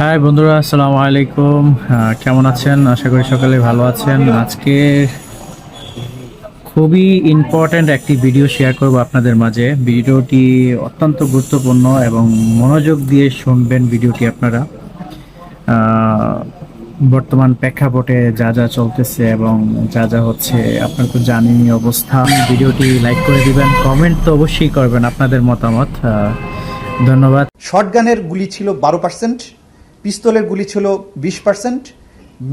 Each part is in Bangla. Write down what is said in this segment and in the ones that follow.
হাই বন্ধুরা, আসসালামু আলাইকুম। কেমন আছেন? আশা করি সকালে ভালো আছেন। আজকে খুবই ইম্পর্ট্যান্ট একটি ভিডিও শেয়ার করব আপনাদের মাঝে। ভিডিওটি অত্যন্ত গুরুত্বপূর্ণ এবং মনোযোগ দিয়ে শুনবেন ভিডিওটি আপনারা। বর্তমান প্রেক্ষাপটে যা যা চলতেছে এবং যা যা হচ্ছে, আপনার তো জানেনই অবস্থা। ভিডিওটি লাইক করে দিবেন কমেন্ট তো অবশ্যই করবেন আপনাদের মতামত। ধন্যবাদ। শর্টগানের গুলি ছিল বারো পার্সেন্ট, পিস্তলের গুলি ছিল বিশ পার্সেন্ট,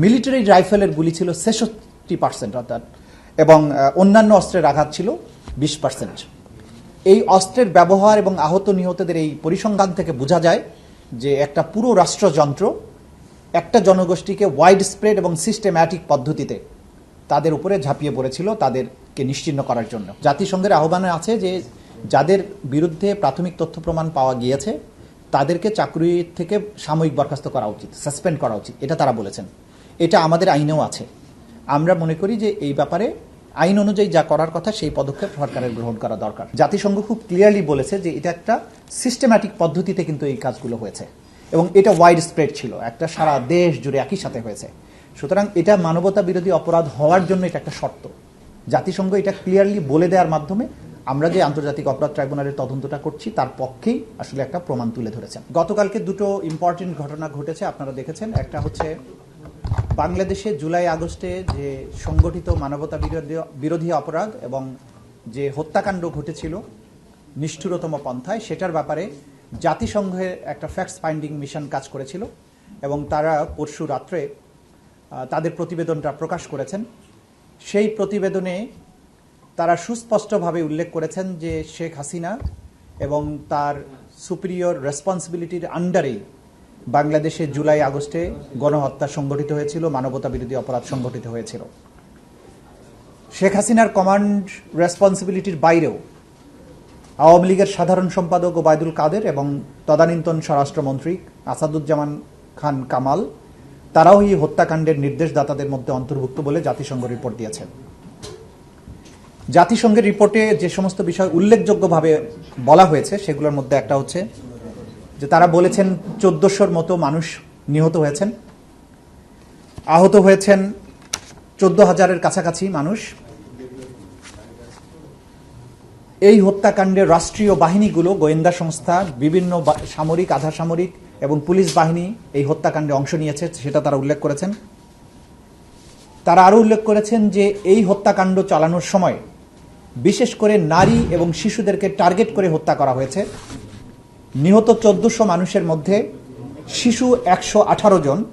মিলিটারি রাইফেলের গুলি ছিল ছেষট্টি পার্সেন্ট অর্থাৎ, এবং অন্যান্য অস্ত্রের আঘাত ছিল বিশ পার্সেন্ট। এই অস্ত্রের ব্যবহার এবং আহত নিহতদের এই পরিসংখ্যান থেকে বোঝা যায় যে একটা পুরো রাষ্ট্রযন্ত্র একটা জনগোষ্ঠীকে ওয়াইড স্প্রেড এবং সিস্টেম্যাটিক পদ্ধতিতে তাদের উপরে ঝাঁপিয়ে পড়েছিল, তাদেরকে নিশ্চিহ্ন করার জন্য। জাতিসংঘের আহ্বানে আছে যে যাদের বিরুদ্ধে প্রাথমিক তথ্য প্রমাণ পাওয়া গিয়েছে, তাদেরকে চাকরি থেকে সাময়িক বরখাস্ত করা উচিত, সাসপেন্ড করা উচিত, এটা তারা বলেছেন। এটা আমাদের আইনেও আছে। আমরা মনে করি যে এই ব্যাপারে আইন অনুযায়ী যা করার কথা, সেই পদক্ষেপ সরকারের গ্রহণ করা দরকার। জাতিসংঘ খুব ক্লিয়ারলি বলেছে যে এটা একটা সিস্টেম্যাটিক পদ্ধতিতে কিন্তু এই কাজগুলো হয়েছে এবং এটা ওয়াইড স্প্রেড ছিল, একটা সারা দেশ জুড়ে একই সাথে হয়েছে। সুতরাং এটা মানবতা বিরোধী অপরাধ হওয়ার জন্য এটা একটা শর্ত। জাতিসংঘ এটা ক্লিয়ারলি বলে দেওয়ার মাধ্যমে আমরা যে আন্তর্জাতিক অপরাধ ট্রাইব্যুনালের তদন্তটা করছি, তার পক্ষেই আসলে একটা প্রমাণ তুলে ধরেছেন। গতকালকে দুটো ইম্পর্টেন্ট ঘটনা ঘটেছে, আপনারা দেখেছেন। একটা হচ্ছে বাংলাদেশে জুলাই আগস্টে যে সংগঠিত মানবতা বিরোধী বিরোধী অপরাধ এবং যে হত্যাকাণ্ড ঘটেছিল নিষ্ঠুরতম পন্থায়, সেটার ব্যাপারে জাতিসংঘের একটা ফ্যাক্টস ফাইন্ডিং মিশন কাজ করেছিল এবং তারা পরশু রাত্রে তাদের প্রতিবেদনটা প্রকাশ করেছেন। সেই প্রতিবেদনে তারা সুস্পষ্টভাবে উল্লেখ করেছেন যে শেখ হাসিনা এবং তার সুপিরিয়র রেসপন্সিবিলিটির আন্ডারেই বাংলাদেশে জুলাই আগস্টে গণহত্যা সংগঠিত হয়েছিল মানবতা বিরোধী অপরাধ সংগঠিত হয়েছিল। শেখ হাসিনার কমান্ড রেসপন্সিবিলিটির বাইরেও আওয়ামী লীগের সাধারণ সম্পাদক ওবায়দুল কাদের এবং তদানীন্তন স্বরাষ্ট্রমন্ত্রী আসাদুজ্জামান খান কামাল, তারাও এই হত্যাকাণ্ডের নির্দেশদাতাদের মধ্যে অন্তর্ভুক্ত বলে জাতিসংঘ রিপোর্ট দিয়েছে। জাতিসংঘের রিপোর্টে যে সমস্ত বিষয় উল্লেখযোগ্যভাবে বলা হয়েছে, সেগুলোর মধ্যে একটা হচ্ছে যে তারা বলেছেন চোদ্দশোর মতো মানুষ নিহত হয়েছেন। আহত হয়েছেন চোদ্দ হাজারের কাছাকাছি মানুষ। এই হত্যাকাণ্ডে রাষ্ট্রীয় বাহিনীগুলো, গোয়েন্দা সংস্থা, বিভিন্ন সামরিক আধা সামরিক এবং পুলিশ বাহিনী এই হত্যাকাণ্ডে অংশ নিয়েছে, সেটা তারা উল্লেখ করেছেন। তারা আরও উল্লেখ করেছেন যে এই হত্যাকাণ্ড চালানোর সময় বিশেষ করে নারী এবং শিশুদেরকে টার্গেট করে হত্যা করা হয়েছে। নিহত চোদ্দশো মানুষের মধ্যে শিশু একশো আঠারো জন।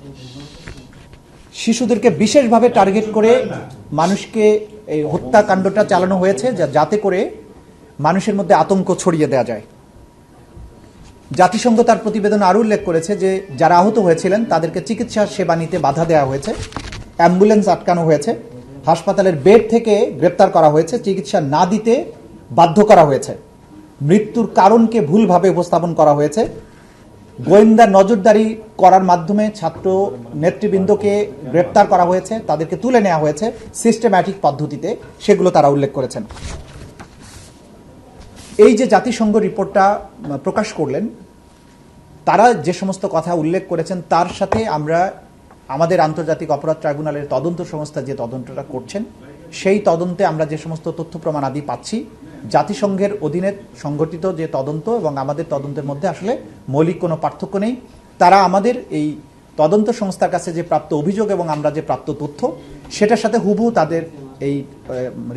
শিশুদেরকে বিশেষভাবে টার্গেট করে মানুষকে এই হত্যাকাণ্ডটা চালানো হয়েছে, যা- যাতে করে মানুষের মধ্যে আতঙ্ক ছড়িয়ে দেওয়া যায়। জাতিসংঘ তার প্রতিবেদন আরও উল্লেখ করেছে যে, যারা আহত হয়েছিলেন, তাদেরকে চিকিৎসা সেবা নিতে বাধা দেওয়া হয়েছে। অ্যাম্বুলেন্স আটকানো হয়েছে। হাসপাতালের বেড থেকে গ্রেপ্তার করা হয়েছে, চিকিৎসা না দিতে বাধ্য করা হয়েছে। মৃত্যুর কারণকে ভুলভাবে উপস্থাপন করা হয়েছে। গোয়েন্দা নজরদারি করার মাধ্যমে ছাত্র নেতৃবৃন্দকে গ্রেপ্তার করা হয়েছে, তাদেরকে তুলে নেওয়া হয়েছে সিস্টেম্যাটিক পদ্ধতিতে, সেগুলো তারা উল্লেখ করেছেন। এই যে জাতিসংঘ রিপোর্টটা প্রকাশ করলেন, তারা যে সমস্ত কথা উল্লেখ করেছেন, তার সাথে আমরা আমাদের আন্তর্জাতিক অপরাধ ট্রাইব্যুনালের তদন্ত সংস্থা যে তদন্তটা করছেন, সেই তদন্তে আমরা যে সমস্ত তথ্য প্রমাণ আদি পাচ্ছি, জাতিসংঘের অধীনে সংগঠিত যে তদন্ত এবং আমাদের তদন্তের মধ্যে আসলে মৌলিক কোনো পার্থক্য নেই। তারা আমাদের এই তদন্ত সংস্থার কাছে যে প্রাপ্ত অভিযোগ এবং আমরা যে প্রাপ্ত তথ্য, সেটার সাথে হুবহু তাদের এই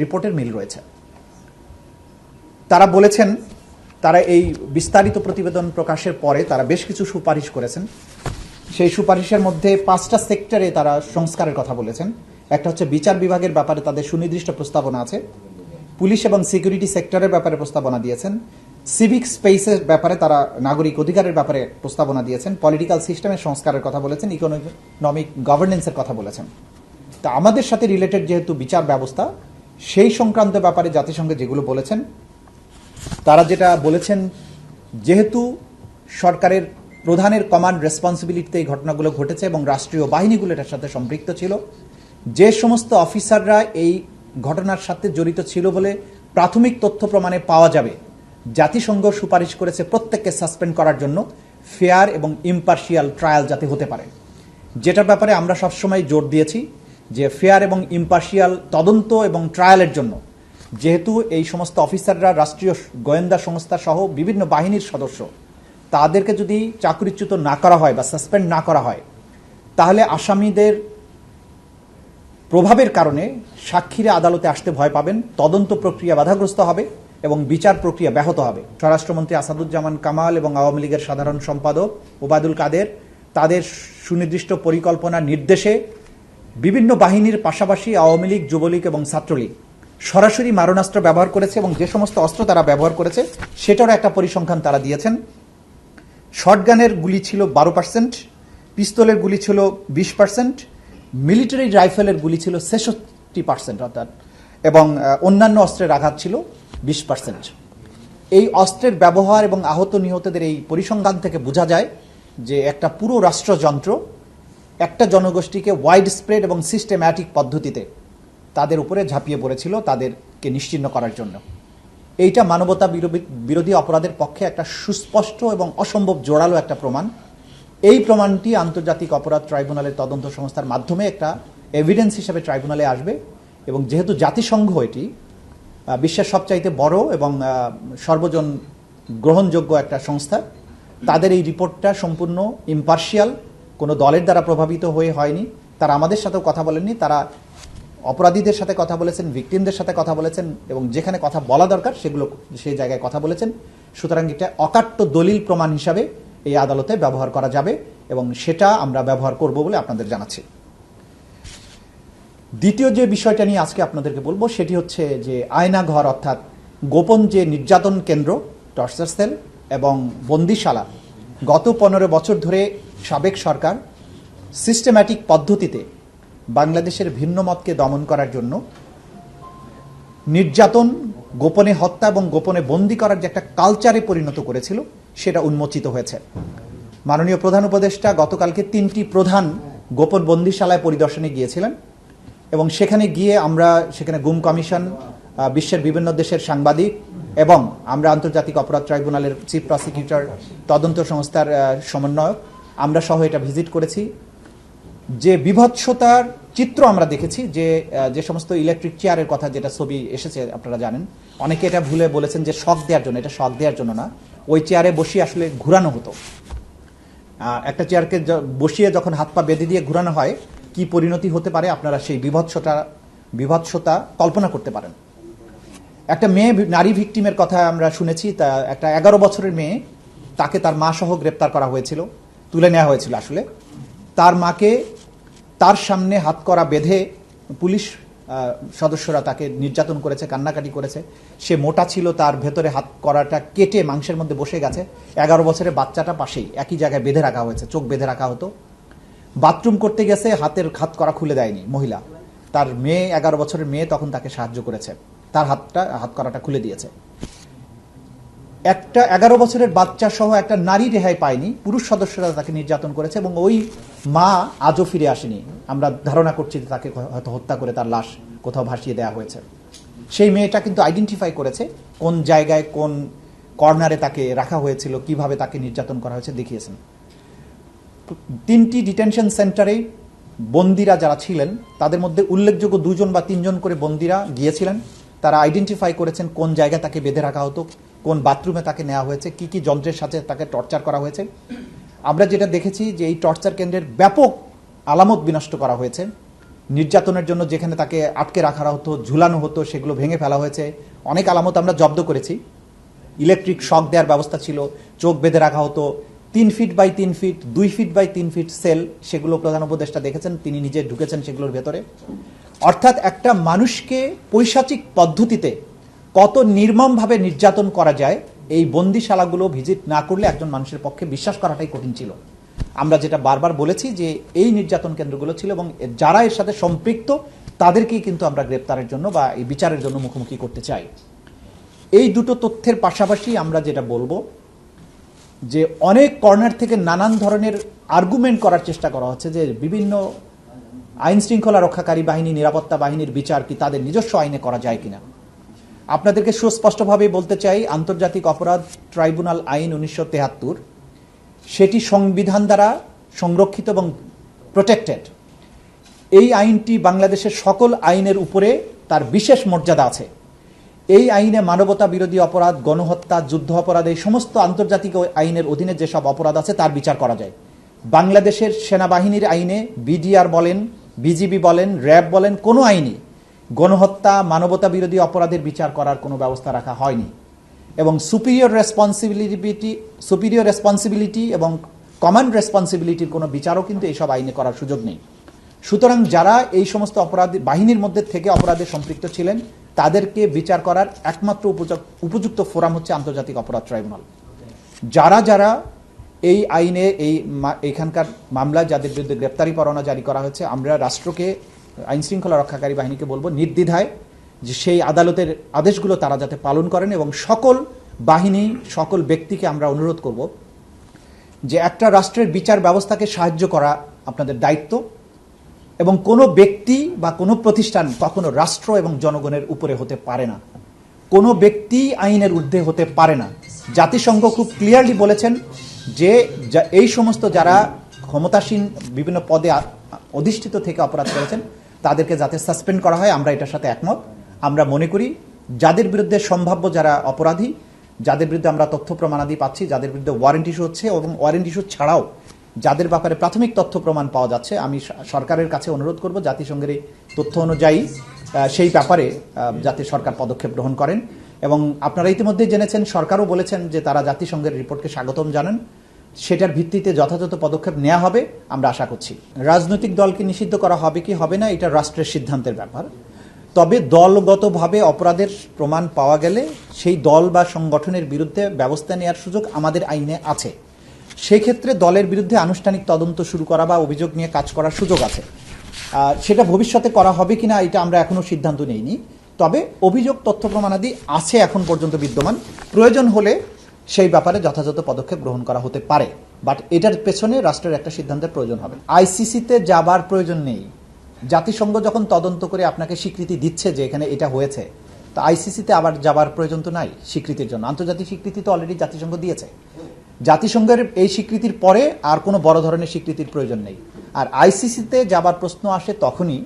রিপোর্টের মিল রয়েছে। তারা বলেছেন, তারা এই বিস্তারিত প্রতিবেদন প্রকাশের পরে তারা বেশ কিছু সুপারিশ করেছেন। সেই সুপারিশের মধ্যে পাঁচটা সেক্টরে তারা সংস্কারের কথা বলেছেন। একটা হচ্ছে বিচার বিভাগের ব্যাপারে তাদের সুনির্দিষ্ট প্রস্তাবনা আছে। পুলিশ এবং সিকিউরিটি সেক্টরের ব্যাপারে প্রস্তাবনা দিয়েছেন। সিভিক স্পেসের ব্যাপারে তারা নাগরিক অধিকারের ব্যাপারে প্রস্তাবনা দিয়েছেন। পলিটিক্যাল সিস্টেমের সংস্কারের কথা বলেছেন। ইকোনমিক গভর্নেন্সের কথা বলেছেন। তা আমাদের সাথে রিলেটেড যেহেতু বিচার ব্যবস্থা, সেই সংক্রান্ত ব্যাপারে জাতিসংঘে যেগুলো বলেছেন, তারা যেটা বলেছেন, যেহেতু সরকারের প্রধানের কমান্ড রেসপন্সিবিলিটিতে এই ঘটনাগুলো ঘটেছে এবং রাষ্ট্রীয় বাহিনীগুলো এটার সাথে সম্পৃক্ত ছিল। যে সমস্ত অফিসাররা এই ঘটনার সাথে জড়িত ছিল বলে প্রাথমিক তথ্য প্রমাণে পাওয়া যাবে। জাতিসংঘ সুপারিশ করেছে প্রত্যেককে সাসপেন্ড করার জন্য ফেয়ার এবং ইম্পার্শিয়াল ট্রায়াল যাতে হতে পারে। যেটার ব্যাপারে আমরা সবসময় জোর দিয়েছি যে ফেয়ার এবং ইম্পার্শিয়াল তদন্ত এবং ট্রায়ালের জন্য। যেহেতু এই সমস্ত অফিসাররা, রাষ্ট্রীয় গোয়েন্দা সংস্থা সহ বিভিন্ন বাহিনীর সদস্য তাদেরকে যদি চাকরিচ্যুত না করা হয় বা সাসপেন্ড না করা হয়, তাহলে আসামিদের প্রভাবের কারণে সাক্ষীরা আদালতে আসতে ভয় পাবেন, তদন্ত প্রক্রিয়া বাধাগ্রস্ত হবে এবং বিচার প্রক্রিয়া ব্যাহত হবে। স্বরাষ্ট্রমন্ত্রী আসাদুজ্জামান কামাল এবং আওয়ামী লীগের সাধারণ সম্পাদক ওবায়দুল কাদের তাদের সুনির্দিষ্ট পরিকল্পনা নির্দেশে বিভিন্ন বাহিনীর পাশাপাশি আওয়ামী লীগ, যুবলীগ এবং ছাত্রলীগ সরাসরি মারণাস্ত্র ব্যবহার করেছে এবং যে সমস্ত অস্ত্র তারা ব্যবহার করেছে, সেটারও একটা পরিসংখ্যান তারা দিয়েছেন। শটগানের গুলি ছিল বারো পার্সেন্ট, পিস্তলের গুলি ছিল বিশ পার্সেন্ট, মিলিটারি রাইফেলের গুলি ছিল ছেষট্টি পার্সেন্ট অর্থাৎ, এবং অন্যান্য অস্ত্রের আঘাত ছিল বিশ পার্সেন্ট। এই অস্ত্রের ব্যবহার এবং আহত নিহতদের এই পরিসংখ্যান থেকে বোঝা যায় যে একটা পুরো রাষ্ট্রযন্ত্র একটা জনগোষ্ঠীকে ওয়াইড স্প্রেড এবং সিস্টেম্যাটিক পদ্ধতিতে তাদের উপরে ঝাঁপিয়ে পড়েছিল, তাদেরকে নিশ্চিহ্ন করার জন্য। এইটা মানবতা বিরোধী- অপরাধের পক্ষে একটা সুস্পষ্ট এবং অসম্ভব জোরালো একটা প্রমাণ। এই প্রমাণটি আন্তর্জাতিক অপরাধ ট্রাইব্যুনালের তদন্ত সংস্থার মাধ্যমে একটা এভিডেন্স হিসেবে ট্রাইব্যুনালে আসবে এবং যেহেতু জাতিসংঘ এটি বিশ্বের সবচাইতে বড় এবং সর্বজন গ্রহণযোগ্য একটা সংস্থা, তাদের এই রিপোর্টটা সম্পূর্ণ ইম্পার্শিয়াল কোনো দলের দ্বারা প্রভাবিত হয়ে হয়নি। তারা আমাদের সাথেও কথা বলেননি, তারা অপরাধীদের সাথে কথা বলেছেন ভিকটিমদের সাথে কথা বলেছেন এবং যেখানে কথা বলা দরকার সেগুলো সেই জায়গায় কথা বলেছেন। সুতরাং এটা অকাট্য দলিল প্রমাণ হিসাবে এই আদালতে ব্যবহার করা যাবে এবং সেটা আমরা ব্যবহার করব বলে আপনাদের জানাচ্ছি। দ্বিতীয় যে বিষয়টা নিয়ে আজকে আপনাদেরকে বলব সেটি হচ্ছে যে আয়না ঘর অর্থাৎ গোপন যে নির্যাতন কেন্দ্র, টর্চার সেল এবং বন্দিশালা, গত পনেরো বছর ধরে সাবেক সরকার সিস্টেম্যাটিক পদ্ধতিতে বাংলাদেশের ভিন্ন মতকে দমন করার জন্য নির্যাতন, গোপনে হত্যা এবং গোপনে বন্দি করার যে একটা কালচারে পরিণত করেছিল, সেটা উন্মোচিত হয়েছে। মাননীয় প্রধান উপদেষ্টা গতকালকে তিনটি প্রধান গোপন বন্দিশালায় পরিদর্শনে গিয়েছিলেন এবং সেখানে গিয়ে আমরা সেখানে গুম কমিশন বিশ্বের বিভিন্ন দেশের সাংবাদিক এবং আমরা আন্তর্জাতিক অপরাধ ট্রাইব্যুনালের চিফ প্রসিকিউটর তদন্ত সংস্থার সমন্বয়ক, আমরা সহ এটা ভিজিট করেছি। যে বিভৎসতার চিত্র আমরা দেখেছি, যে যে সমস্ত ইলেকট্রিক চেয়ারের কথা যেটা ছবি এসেছে, আপনারা জানেন। অনেকে এটা ভুলে বলেছেন যে শখ দেওয়ার জন্য, এটা শখ দেওয়ার জন্য না। ওই চেয়ারে বসিয়ে আসলে ঘুরানো হতো। একটা চেয়ারকে বসিয়ে যখন হাত পা বেঁধে দিয়ে ঘুরানো হয়, কি পরিণতি হতে পারে আপনারা সেই বিভৎসতা বিভৎসতা কল্পনা করতে পারেন। একটা মেয়ে নারী ভিকটিমের কথা আমরা শুনেছি, তা একটা এগারো বছরের মেয়ে, তাকে তার মা সহ গ্রেপ্তার করা হয়েছিল, তুলে নেওয়া হয়েছিল আসলে। তার মাকে তার সামনে হাত করা বেঁধে পুলিশ সদস্যরা তাকে নির্যাতন করেছে, কান্নাকাটি করেছে। সে মোটা ছিল, তার ভেতরে হাত করাটা কেটে মাংসের মধ্যে বসে গেছে। এগারো বছরের বাচ্চাটা পাশেই, একই জায়গায় বেঁধে রাখা হয়েছে, চোখ বেঁধে রাখা হতো। বাথরুম করতে গেছে, হাতের হাত করা খুলে দেয়নি, মহিলা। তার মেয়ে, এগারো বছরের মেয়ে তখন তাকে সাহায্য করেছে। তার হাতটা, হাত করাটা খুলে দিয়েছে। একটা এগারো বছরের বাচ্চা সহ একটা নারী রেহাই পায়নি, পুরুষ সদস্যরা তাকে নির্যাতন করেছে এবং ওই মা আজও ফিরে আসেনি। আমরা ধারণা করছি যে তাকে হয়তো হত্যা করে তার লাশ কোথাও ভাসিয়ে দেওয়া হয়েছে। সেই মেয়েটা কিন্তু আইডেন্টিফাই করেছে কোন জায়গায়, কোন কর্নারে তাকে রাখা হয়েছিল, কীভাবে তাকে নির্যাতন করা হয়েছে দেখিয়েছেন। তিনটি ডিটেনশন সেন্টারে বন্দিরা যারা ছিলেন, তাদের মধ্যে উল্লেখযোগ্য দুজন বা তিনজন করে বন্দিরা গিয়েছিলেন। তারা আইডেন্টিফাই করেছেন কোন জায়গায় তাকে বেঁধে রাখা হতো কোন বাথরুমে তাকে নেওয়া হয়েছে, কি কি যন্ত্রের সাথে তাকে টর্চার করা হয়েছে। আমরা যেটা দেখেছি যে এই টর্চার কেন্দ্রের ব্যাপক আলামত বিনষ্ট করা হয়েছে। নির্যাতনের জন্য যেখানে তাকে আটকে রাখা হতো, ঝুলানো হতো, সেগুলো ভেঙে ফেলা হয়েছে। অনেক আলামত আমরা জব্দ করেছি। ইলেকট্রিক শক দেওয়ার ব্যবস্থা ছিল, চোখ বেঁধে রাখা হতো। তিন ফিট বাই তিন ফিট, দুই ফিট বাই তিন ফিট সেল, সেগুলো প্রধান উপদেষ্টা দেখেছেন, তিনি নিজে ঢুকেছেন সেগুলোর ভেতরে। অর্থাৎ একটা মানুষকে পৈশাচিক পদ্ধতিতে কত নির্মমভাবে নির্যাতন করা যায়, এই বন্দিশালাগুলো ভিজিট না করলে একজন মানুষের পক্ষে বিশ্বাস করাটাই কঠিন ছিল। আমরা যেটা বারবার বলেছি যে, এই নির্যাতন কেন্দ্রগুলো ছিল এবং যারা এর সাথে সম্পৃক্ত, তাদেরকেই কিন্তু আমরা গ্রেপ্তারের জন্য বা এই বিচারের জন্য মুখোমুখি করতে চাই। এই দুটো তথ্যের পাশাপাশি আমরা যেটা বলব, যে অনেক কর্নার থেকে নানান ধরনের আর্গুমেন্ট করার চেষ্টা করা হচ্ছে যে, বিভিন্ন আইন শৃঙ্খলা রক্ষাকারী বাহিনী, নিরাপত্তা বাহিনীর বিচার কি তাদের নিজস্ব আইনে করা যায় কিনা। আপনাদেরকে সুস্পষ্টভাবে বলতে চাই, আন্তর্জাতিক অপরাধ ট্রাইব্যুনাল আইন উনিশশো তেহাত্তর, সেটি সংবিধান দ্বারা সংরক্ষিত এবং প্রোটেক্টেড এই আইনটি বাংলাদেশের সকল আইনের উপরে তার বিশেষ মর্যাদা আছে। এই আইনে মানবতা বিরোধী অপরাধ, গণহত্যা, যুদ্ধ অপরাধ, এই সমস্ত আন্তর্জাতিক আইনের অধীনে যেসব অপরাধ আছে তার বিচার করা যায়। বাংলাদেশের সেনাবাহিনীর আইনে বিডিআর বলেন, বিজিবি বলেন, র্যাব বলেন, কোনো আইনে গণহত্যা মানবতা বিরোধী অপরাধের বিচার করার কোনো ব্যবস্থা রাখা হয়নি। এবং সুপিরিয়র রেসপন্সিবিলিটি সুপিরিয়র রেসপন্সিবিলিটি এবং কমন রেসপন্সিবিলিটির কোনো বিচারও কিন্তু এইসব আইনে করার সুযোগ নেই। সুতরাং যারা এই সমস্ত অপরাধ, বাহিনীর মধ্যে থেকে অপরাধে সম্পৃক্ত ছিলেন, তাদেরকে বিচার করার একমাত্র উপযুক্ত ফোরাম হচ্ছে আন্তর্জাতিক অপরাধ ট্রাইব্যুনাল। যারা যারা এই আইনে, এই এখানকার মামলায় যাদের বিরুদ্ধে গ্রেপ্তারি পরোয়ানা জারি করা হয়েছে, আমরা রাষ্ট্রকে আইন শৃঙ্খলা রক্ষাকারী বাহিনীকে বলব, নির্দ্বিধায় যে সেই আদালতের আদেশগুলো তারা যাতে পালন করেন এবং সকল বাহিনী, সকল ব্যক্তিকে আমরা অনুরোধ করব যে একটা রাষ্ট্রের বিচার ব্যবস্থাকে সাহায্য করা আপনাদের দায়িত্ব এবং কোনো ব্যক্তি বা কোনো প্রতিষ্ঠান কখনো রাষ্ট্র এবং জনগণের উপরে হতে পারে না। কোনো ব্যক্তি আইনের ঊর্ধ্বে হতে পারে না। জাতিসংঘ খুব ক্লিয়ারলি বলেছেন যে এই সমস্ত যারা ক্ষমতাসীন বিভিন্ন পদে অধিষ্ঠিত থেকে অপরাধ করেছেন তাদেরকে যাতে সাসপেন্ড করা হয়, আমরা এটার সাথে একমত। আমরা মনে করি, যাদের বিরুদ্ধে সম্ভাব্য যারা অপরাধী, যাদের বিরুদ্ধে আমরা তথ্য প্রমাণাদি পাচ্ছি, যাদের বিরুদ্ধে ওয়ারেন্ট ইস্যু হচ্ছে এবং ওয়ারেন্ট ইস্যু ছাড়াও যাদের ব্যাপারে প্রাথমিক তথ্য প্রমাণ পাওয়া যাচ্ছে, আমি সরকারের কাছে অনুরোধ করব, জাতিসংঘের এই তথ্য অনুযায়ী সেই ব্যাপারে যাতে সরকার পদক্ষেপ গ্রহণ করেন। এবং আপনারা ইতিমধ্যে জেনেছেন, সরকারও বলেছেন যে তারা জাতিসংঘের রিপোর্টকে স্বাগতম জানান। সেটার ভিত্তিতে যথাযথ পদক্ষেপ নেওয়া হবে, আমরা আশা করছি। রাজনৈতিক দলকে নিষিদ্ধ করা হবে কি হবে না, এটা রাষ্ট্রের সিদ্ধান্তের ব্যাপার। তবে দলগতভাবে অপরাধের প্রমাণ পাওয়া গেলে সেই দল বা সংগঠনের বিরুদ্ধে ব্যবস্থা নেওয়ার সুযোগ আমাদের আইনে আছে। সেই ক্ষেত্রে দলের বিরুদ্ধে আনুষ্ঠানিক তদন্ত শুরু করা বা অভিযোগ নিয়ে কাজ করার সুযোগ আছে। সেটা ভবিষ্যতে করা হবে কিনা, এটা আমরা এখনও সিদ্ধান্ত নেইনি। তবে অভিযোগ, তথ্য, প্রমাণাদি আছে এখন পর্যন্ত বিদ্যমান। প্রয়োজন হলে সেই ব্যাপারে যথাযথ পদক্ষেপ গ্রহণ করা হতে পারে। বাট এটার পেছনে রাষ্ট্রের একটা সিদ্ধান্তের প্রয়োজন হবে। আইসিসিতে যাবার প্রয়োজন নেই। জাতিসংঘ যখন তদন্ত করে আপনাকে স্বীকৃতি দিচ্ছে যে এখানে এটা হয়েছে, তো আইসিসিতে আবার যাবার প্রয়োজন তো নাই স্বীকৃতির জন্য। আন্তর্জাতিক স্বীকৃতি তো অলরেডি জাতিসংঘ দিয়েছে। জাতিসংঘের এই স্বীকৃতির পরে আর কোনো বড় ধরনের স্বীকৃতির প্রয়োজন নেই। আর আইসিসিতে যাবার প্রশ্ন আসে তখনই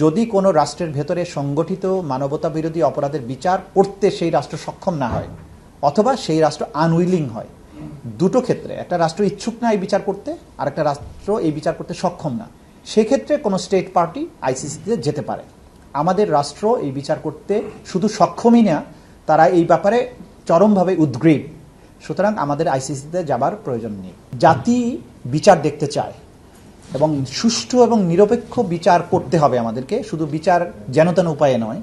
যদি কোনো রাষ্ট্রের ভেতরে সংগঠিত মানবতা বিরোধী অপরাধের বিচার করতে সেই রাষ্ট্র সক্ষম না হয় অথবা সেই রাষ্ট্র আনউইলিং হয়। দুটো ক্ষেত্রে, একটা রাষ্ট্র ইচ্ছুক না এই বিচার করতে আর একটা রাষ্ট্র এই বিচার করতে সক্ষম না। সেক্ষেত্রে কোনো স্টেট পার্টি আইসিসিতে যেতে পারে। আমাদের রাষ্ট্র এই বিচার করতে শুধু সক্ষমই না, তারা এই ব্যাপারে চরমভাবে উদ্গ্রীব। সুতরাং আমাদের আইসিসিতে যাবার প্রয়োজন নেই। জাতি বিচার দেখতে চায় এবং সুষ্ঠু এবং নিরপেক্ষ বিচার করতে হবে আমাদেরকে। শুধু বিচার যেন তেন উপায়ে নয়,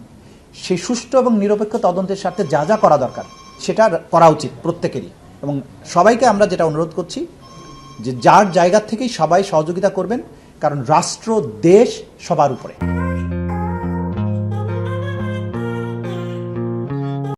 সেই সুষ্ঠু এবং নিরপেক্ষ তদন্তের স্বার্থে যা যা করা দরকার সেটা করা উচিত প্রত্যেকেরই। এবং সবাইকে আমরা যেটা অনুরোধ করছি, যে যার জায়গা থেকেই সবাই সহযোগিতা করবেন, কারণ রাষ্ট্র, দেশ সবার উপরে।